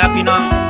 ครับพี่น้อง